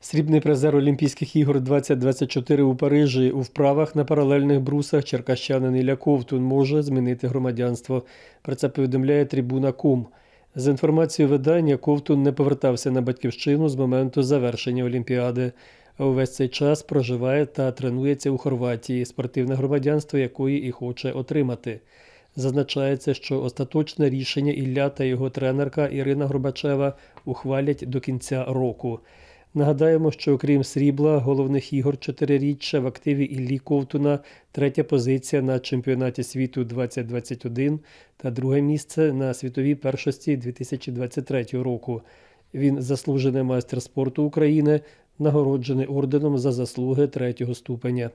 Срібний призер Олімпійських ігор 2024 у Парижі у вправах на паралельних брусах черкащанин Ілля Ковтун може змінити громадянство. Про це повідомляє трибуна Кум. За інформацією видання, Ковтун не повертався на батьківщину з моменту завершення Олімпіади. А увесь цей час проживає та тренується у Хорватії, спортивне громадянство якої і хоче отримати. Зазначається, що остаточне рішення Ілля та його тренерка Ірина Горбачева ухвалять до кінця року. Нагадаємо, що окрім срібла головних ігор чотириріччя в активі Іллі Ковтуна третя позиція на чемпіонаті світу 2021 та друге місце на світовій першості 2023 року. Він заслужений майстер спорту України, нагороджений орденом за заслуги третього ступеня.